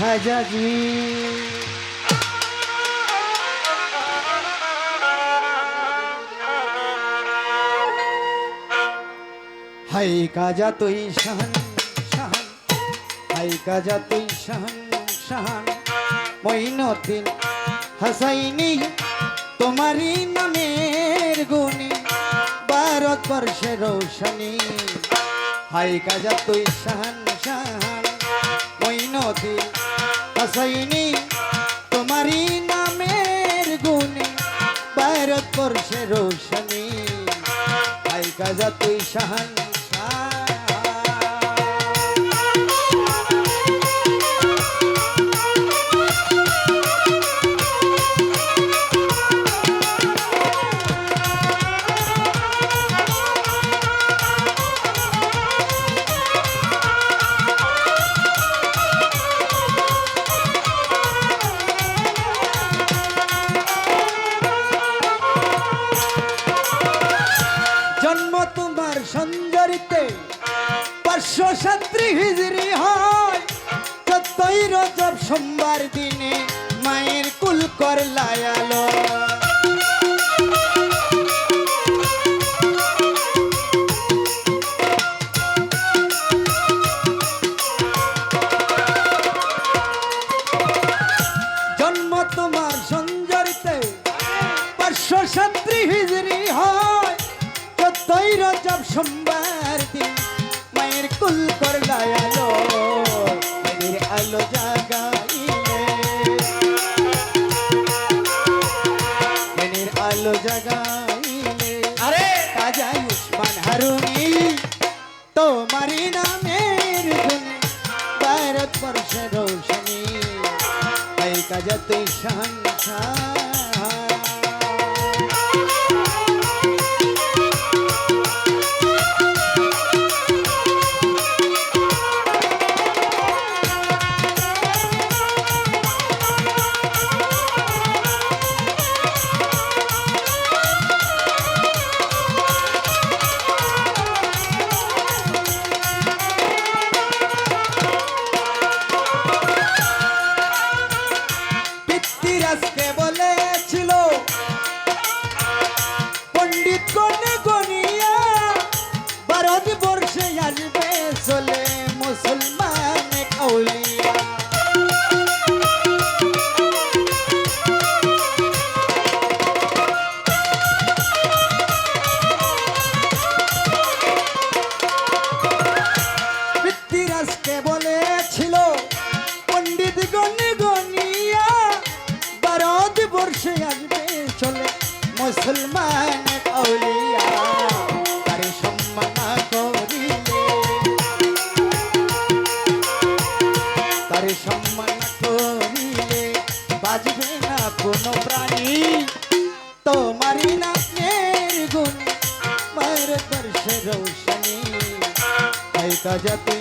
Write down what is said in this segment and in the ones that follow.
হাজাজি high কাজা তুই Shahan Shahan. High কাজা তুই শাহান শাহান। মইনদিন হাসাইনি, তোমারই নামের গুণী। ভারতবর্ষে রৌশনী। হাই কাজা তুই সাহান সাহান ওই নদী হাসাইনি তোমারই নামের গুণী ভারতবর্ষে রোশনী। হাই কাজা তুই শাহান পাঁচশো সাত্রী হিজড়ি হয়। চোদ্দই রজব সোমবার দিনে মায়ের কুল কর আলো মেয়ের আলো জাগাইলে। মেয়ের আলো জাগাইলে। আরে! কাজা উসমান হারুনি তোমারি নামের গুণে ভারতবর্ষে রোশনী। এই কাজা তুই শান। তারে সম্মান করিলে বাজবে না কোনো প্রাণী। তোমারই নামের গুণ ভারতবর্ষে রৌশনী। তাই তা তুই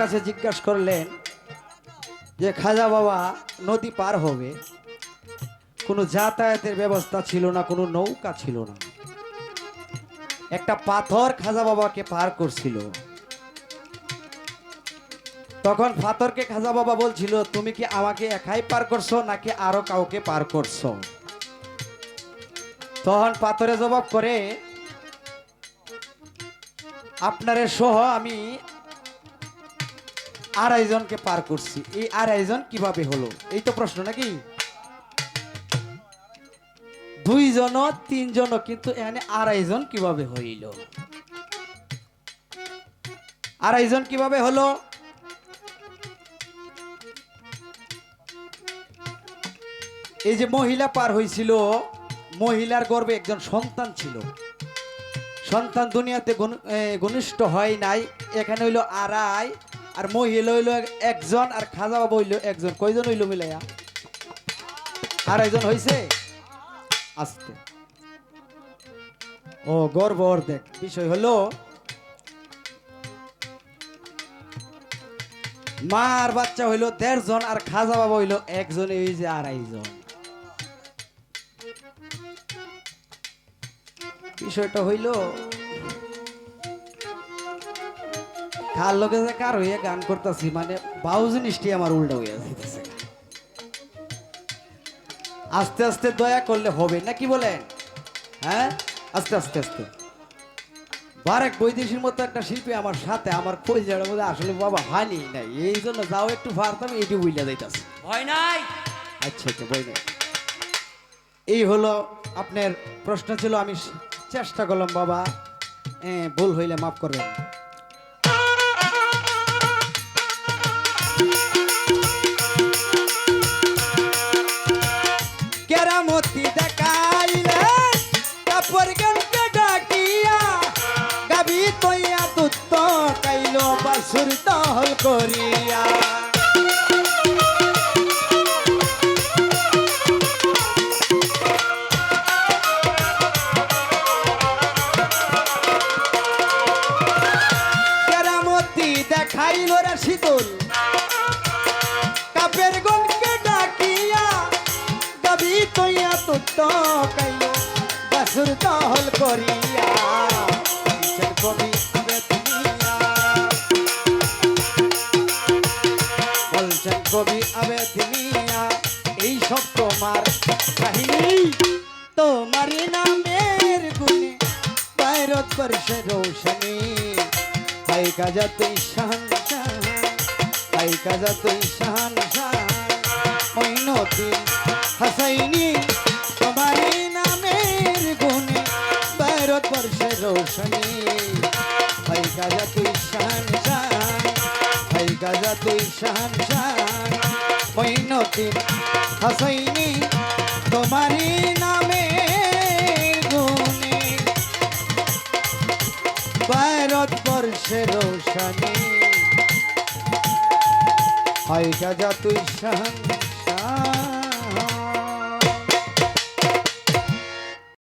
কাছে জিজ্ঞাসা করলেন যে, খাজা বাবা, নদী পার হবে। কোনো যাতায়াতের ব্যবস্থা ছিল না, কোনো নৌকা ছিল না। একটা পাথর খাজা বাবাকে পার করছিল। তখন পাথরকে খাজা বাবা বলছিল, তুমি কি আমাকে একাই পার করছ, নাকি আরও কাউকে পার করছ? তখন পাথরে জবাব করে, আপনারে সহ আমি আড়াইজনকে পার করছি। এই আড়াইজন কীভাবে হলো? এই তো প্রশ্ন নাকি? দুইজন তিনজন কিন্তু এখানে আড়াইজন কীভাবে হইল? আড়াইজন কীভাবে হলো? এই যে মহিলা পার হয়েছিল মহিলার গর্ভে একজন সন্তান ছিল। সন্তান দুনিয়াতে ঘনিষ্ঠ হয় নাই, এখানে হইল আড়াই। আর মহিলা হইল এক- একজন আর খাজা বাবা হইল একজন। কয়জন হইল মিলাইয়া? আড়াইজন হইছে? আস্তে। ও, গর্ব অর্ধেক। বিষয় হলো মা আর বাচ্চা হইল দেড় জন আর খাজা বাবা হইল একজন এই যে আড়াইজন। বিষয়টা হইল কার লোকে যে কার হইয়া গান করতেছি মানে বাউ জিনিসটি আমার উল্টা হইয়া যাইতেছে। আস্তে আস্তে দয়া করলে হবে না কি বলেন? হ্যাঁ? আস্তে আস্তে আস্তে। বারেক বৈদেশির মতো একটা শিল্পী আমার সাথে আমার কলিজার মধ্যে আসলে বাবা হানি নাই। এই জন্য যাও একটু পারতাম এটি বুঝলে যাইতাছে। ভয় নাই? আচ্ছা আচ্ছা ভয় নাই। এই হলো আপনার প্রশ্ন ছিল আমি চেষ্টা করলাম বাবা। ভুল হইলে মাফ করবেন। বাসুর দহল করিয়া। বাসুর দহল করিয়া বলছেন কবি আবেদনিয়া এই সব তোমার কাহিনী। তোমার নামের গুণে পায়রত বর্ষে রোশনী। হাই কাজা তুই শান হাই কাজা তুই শান শান। মইনতি হাসাইনি রোশনী। হাই কাজা তুই শান শান, হাই কাজা তুই শান শান। মইনতি হাসাইনি তোমারই নামে গুণে। ভারত বর্ষে রোশনী। গাজা শান।